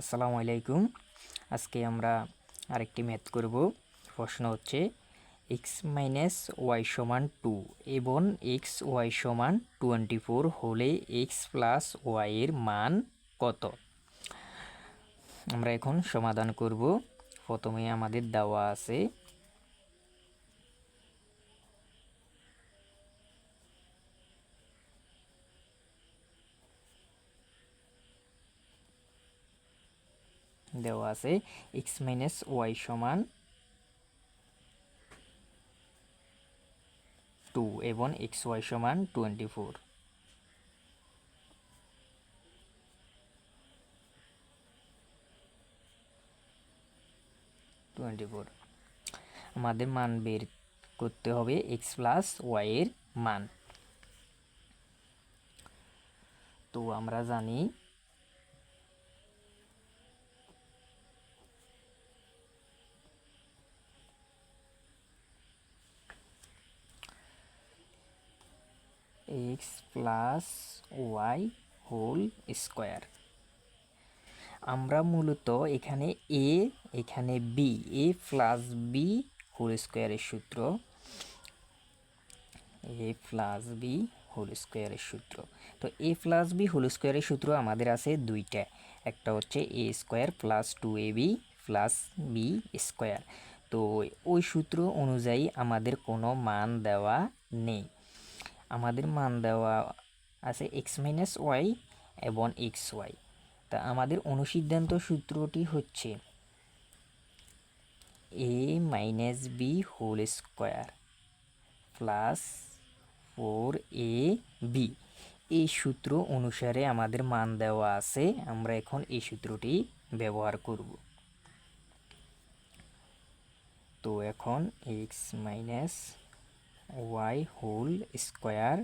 আসসালামু আলাইকুম। আজকে আমরা আরেকটি ম্যাথ করব। প্রশ্ন হচ্ছে এক্স মাইনাস ওয়াই সমান টু এবং এক্স ওয়াই সমান টোয়েন্টি ফোর হলে এক্স প্লাস ওয়াইয়ের মান কত? আমরা এখন সমাধান করব। প্রথমে আমাদের দেওয়া আছে দেওয়া আছে এক্স মাইনাস ওয়াই সমান টু এবং এক্স ওয়াই সমান টোয়েন্টি ফোর টোয়েন্টি ফোর আমাদের মান বের করতে হবে এক্স প্লাস ওয়াইয়ের মান। তো আমরা জানি x plus y whole square. আমরা মূলত এখানে এ, এখানে b, a plus b whole স্কোয়ারের সূত্র, এ প্লাস বি হোল স্কোয়ারের সূত্র। তো এ প্লাস বি হোল স্কোয়ারের সূত্র আমাদের আছে দুইটা, একটা হচ্ছে a square plus two a b plus b square. তো ওই সূত্র অনুযায়ী আমাদের কোনো মান দেওয়া নেই। আমাদের মান দেওয়া আছে এক্স মাইনাস ওয়াই এবং এক্স ওয়াই তা আমাদের অনুসিদ্ধান্ত সূত্রটি হচ্ছে a minus b whole square plus four a b এই সূত্র অনুসারে আমাদের মান দেওয়া আছে, আমরা এখন এই সূত্রটি ব্যবহার করব। তো এখন x minus y whole square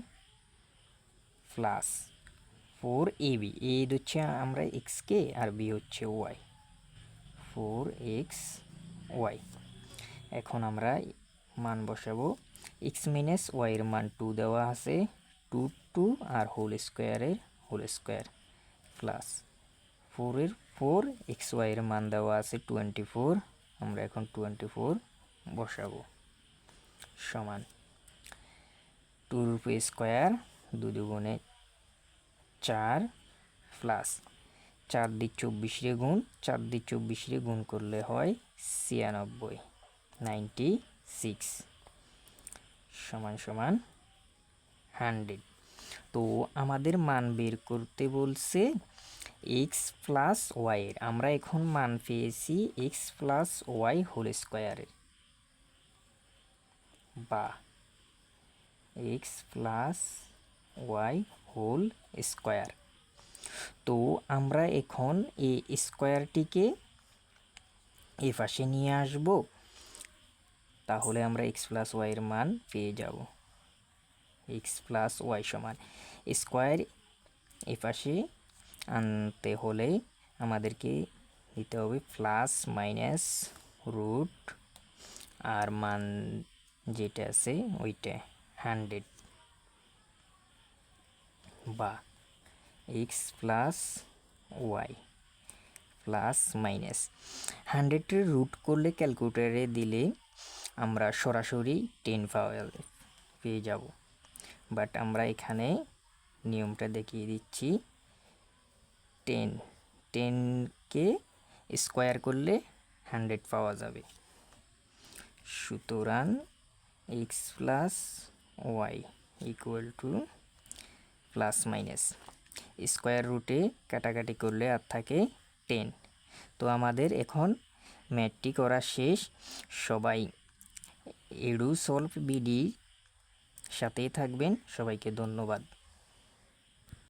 plus four a b a হচ্ছে আমরা এক্সকে আর বি হচ্ছে ওয়াই ফোর এক্স ওয়াই এখন আমরা মান বসাবো। এক্স মাইনাস ওয়াইয়ের মান টু দেওয়া আছে। টু টু আর হোল স্কোয়ারের হোল স্কোয়ার প্লাস ফোরের ফোর এক্স ওয়াইয়ের মান দেওয়া আছে টোয়েন্টি ফোর আমরা এখন টোয়েন্টি ফোর বসাবো। সমান। টু রুপি স্কোয়ার দু দুগুণে চার প্লাস চার দিক চব্বিশ রে গুণ, চার দিক চব্বিশ রে গুণ করলে হয় ছিয়ানব্বই নাইনটি সিক্স সমান সমান হান্ড্রেড তো আমাদের মান বের করতে বলছে এক্স প্লাস ওয়াইয়ের আমরা এখন মান পেয়েছি এক্স প্লাস ওয়াই হোল স্কোয়ারের বা x plus y whole square. তো আমরা এখন এই স্কোয়ারটিকে এ পাশে নিয়ে আসব। তাহলে আমরা এক্স প্লাস ওয়াইয়ের মান পেয়ে যাব। এক্স প্লাস ওয়াই সমান স্কোয়ার এ পাশে আনতে হলে আমাদেরকে দিতে হবে প্লাস মাইনাস রুট আর মান যেটা আছে ওইটা। হান্ড্রেড। বা x plus y plus minus. হান্ড্রেডের রুট করলে ক্যালকুলেটারে দিলে আমরা সরাসরি টেন পাওয়া পেয়ে যাব। বাট আমরা এখানে নিয়মটা দেখিয়ে দিচ্ছি। টেন, টেনকে স্কোয়ার করলে হান্ড্রেড পাওয়া যাবে। সুতরাং x plus y equal to plus minus square রুটে কাটাকাটি করলে আর থাকে টেন তো আমাদের এখন ম্যাটটি করা শেষ। সবাই এডু সলভ বিডি সাথেই থাকবেন। সবাইকে ধন্যবাদ।